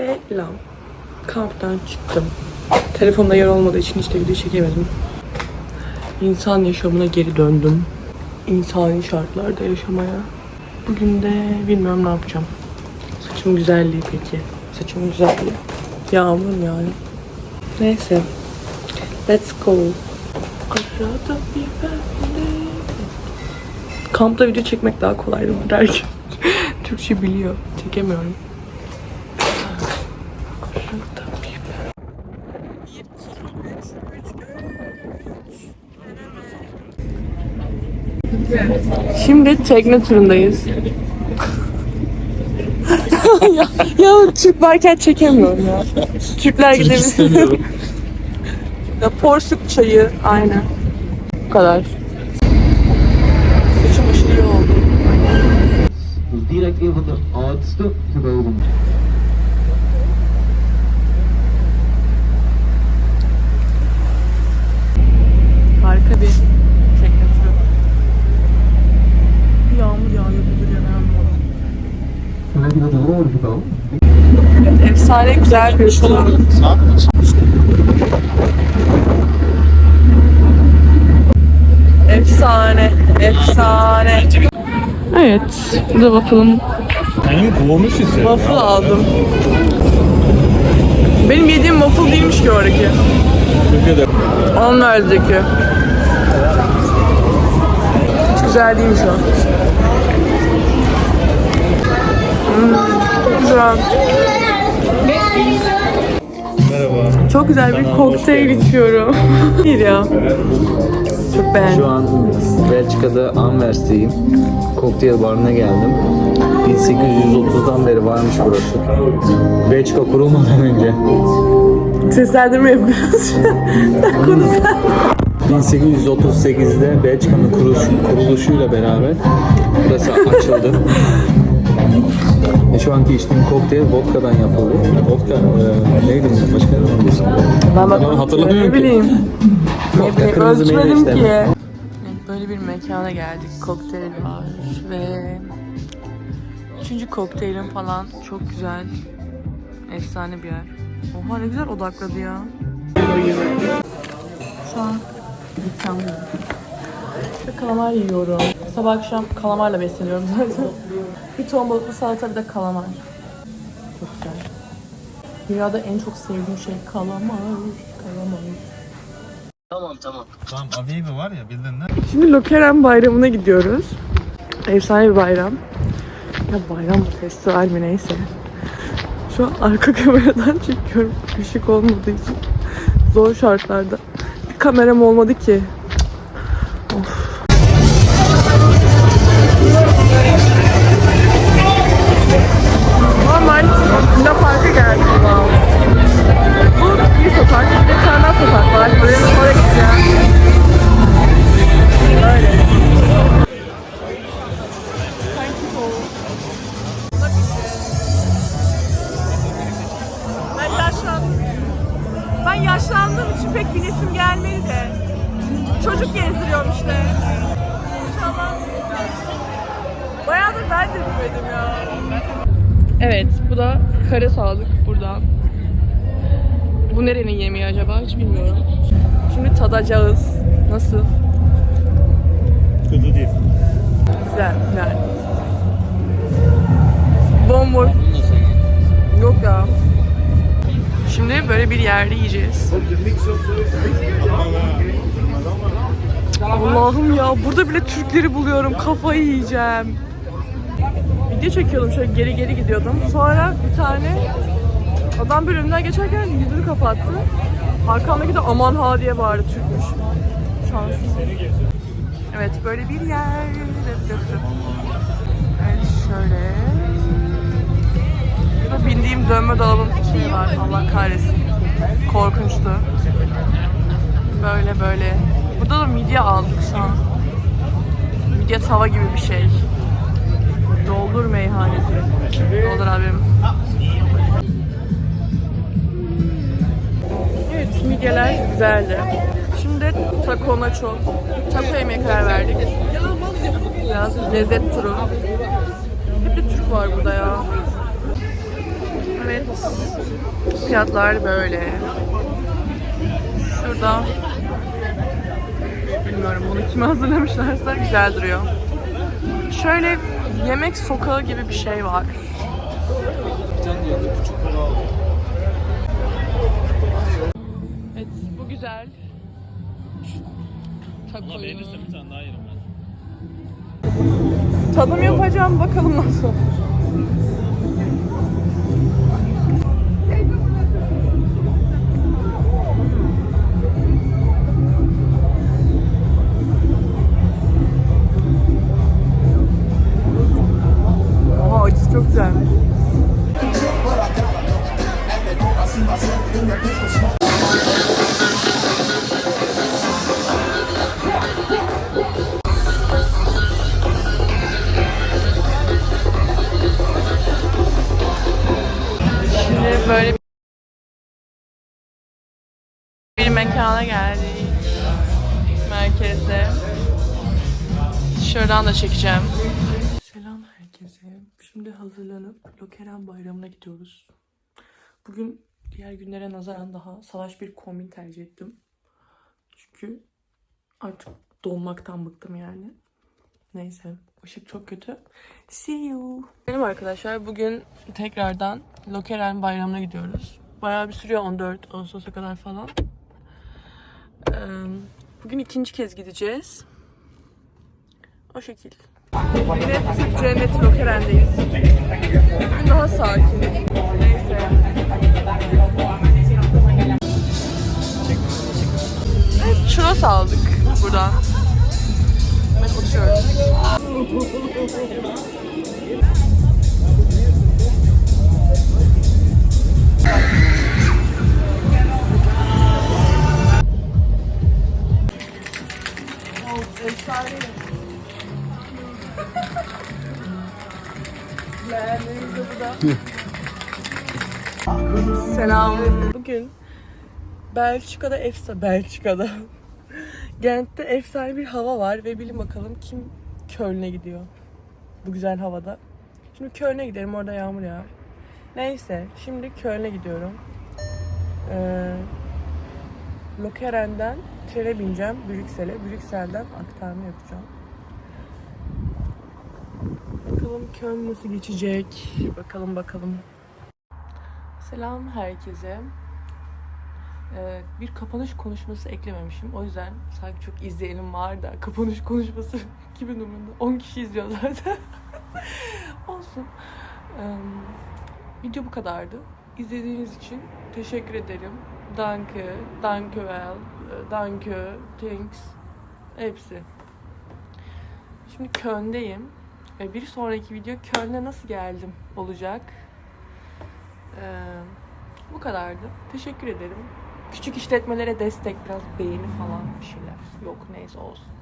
Selam. Kamptan çıktım. Telefonda yer olmadığı için işte video çekemedim. İnsan yaşamına geri döndüm. İnsani şartlarda yaşamaya. Bugün de bilmiyorum ne yapacağım. Saçım güzelliği peki. Saçım güzelliği. Yağmur yani. Neyse. Let's go. Arada bir pembe. Kampta video çekmek daha kolaydı derken. Türkçe biliyor. Çekemiyorum. Şimdi tekne turundayız. ya, ya Türk varken çekemiyorum ya. Türkler gidebilir. ya porsuk çayı aynen. Bu kadar. Saçım aşırı oldu. een van de oudste gebouwen. Harika bir tekne turu. Bir yağmur yağıyor bu duruyor inanmıyorum. Dan heb je dat een roorgebouw. Evet, efsane güzel bir şolu. Efsane, efsane. Evet, bu da waffle'ım. Benim kovmuş ise. Waffle aldım. Benim yediğim waffle değilmiş ki oradaki. Türkiye'de Onlardaki. Hiç güzel değilmiş o. Hmm, çok güzel. Merhaba. Çok güzel bir kokteyl içiyorum. Bir ya. Çok beğendim. Şu an Belçika'da Anvers'teyim. Kokteyl barına geldim. 1830'dan beri varmış burası. Belçika kurulmadan önce. Seslendirme yapıyoruz. Sen konuşsan. 1838'de Belçika'nın kuruluş, kuruluşuyla beraber burası açıldı. E, şu anki içtiğim kokteyl vodka'dan yapıldı. Vodka e, neydi? Başka ne vardı? Ben hatırlamıyorum ne ki. bileyim. Ne bileyim ölçmedim ki. Evet, Böyle bir mekana geldik. Kokteyl var ve üçüncü kokteylim falan çok güzel. Efsane bir yer. Oha ne güzel odakladı ya. Şu an dükkandayım. Kalamar yiyorum. Sabah akşam kalamarla besleniyorum zaten. bir ton balıklı salata bir de kalamar. Çok güzel. Dünyada en çok sevdiğim şey kalamar. Kalamar. Tamam Avivi var ya bildin ne? Şimdi Lokeren bayramına gidiyoruz. Efsane bir bayram. Ya bayram mı festival mi neyse. Şu an arka kameradan çekiyorum. Işık olmadığı için. Zor şartlarda. Bir kameram olmadı ki. Binmedim ya. Evet, bu da kare sağlık buradan. Bu nerenin yemeği acaba hiç bilmiyorum. Şimdi tadacağız. Nasıl? Kötü değil. Güzel yani. Bomboş. Yok ya. Şimdi böyle bir yerde yiyeceğiz. Allah'ım ya burada bile Türkleri buluyorum. Kafayı yiyeceğim. Video çekiyordum şöyle geri geri gidiyordum. Sonra bir tane adam bir önümden geçerken yüzünü kapattı. Arkamdaki de aman ha diye bağırdı Türkmüş. Şanssız. Evet böyle bir yer. Evet şöyle. Burada bindiğim dönme dolabım şey var. Allah kahretsin. Korkunçtu. Böyle böyle. Burada da midye aldık şu an. Midye tava gibi bir şey. Doldur meyhanesi. Doldur abim. Evet midyeler güzeldi. Şimdi taco nacho. Taco yemeye karar verdik. Biraz lezzet turu. Hep de Türk var burada ya. Evet. Fiyatlar böyle. Şurada bilmiyorum bunu kime hazırlamışlarsa güzel duruyor. Şöyle yemek sokağı gibi bir şey var. Evet bu güzel. Valla beğenirse bir tane daha yerim ben. Tadım yapacağım bakalım nasıl. Şimdi böyle bir mekana geldik. Merkezde. Şuradan da çekeceğim. Selam herkese. Şimdi hazırlanıp Lokeren Bayramı'na gidiyoruz. Bugün diğer günlere nazaran daha salaş bir kombin tercih ettim. Çünkü artık donmaktan bıktım yani. Neyse. Işık çok kötü. See you. Benim arkadaşlar bugün tekrardan Lokeren Bayramı'na gidiyoruz. Bayağı bir sürüyor 14 Ağustos'a kadar falan. Bugün ikinci kez gideceğiz. O şekil. Yine Türk Cenneti Lokeren'deyiz. Bugün daha sakin. Neyse. Evet, churros aldık buradan. Ve oturuyoruz. Selam. Bugün Belçika'da efsa Belçika'da Gent'te efsane bir hava var ve bilin bakalım kim Köln'e gidiyor bu güzel havada. Şimdi Köln'e giderim orada yağmur yağar. Neyse şimdi Köln'e gidiyorum. Ee, Lokeren'den trene bineceğim Brüksel'e. Brüksel'den aktarma yapacağım. Bakalım Köln nasıl geçecek? Bakalım bakalım. Selam herkese. Ee, bir kapanış konuşması eklememişim. O yüzden sanki çok izleyenim var da kapanış konuşması kimin umurunda? 10 kişi izliyor zaten. Olsun. Ee, video bu kadardı. İzlediğiniz için teşekkür ederim. Danke, danke well, danke, thanks. Hepsi. Şimdi Köln'deyim. Ve bir sonraki video Köln'e nasıl geldim olacak. Ee, bu kadardı. Teşekkür ederim. Küçük işletmelere destek, biraz beğeni falan bir şeyler. Yok neyse olsun.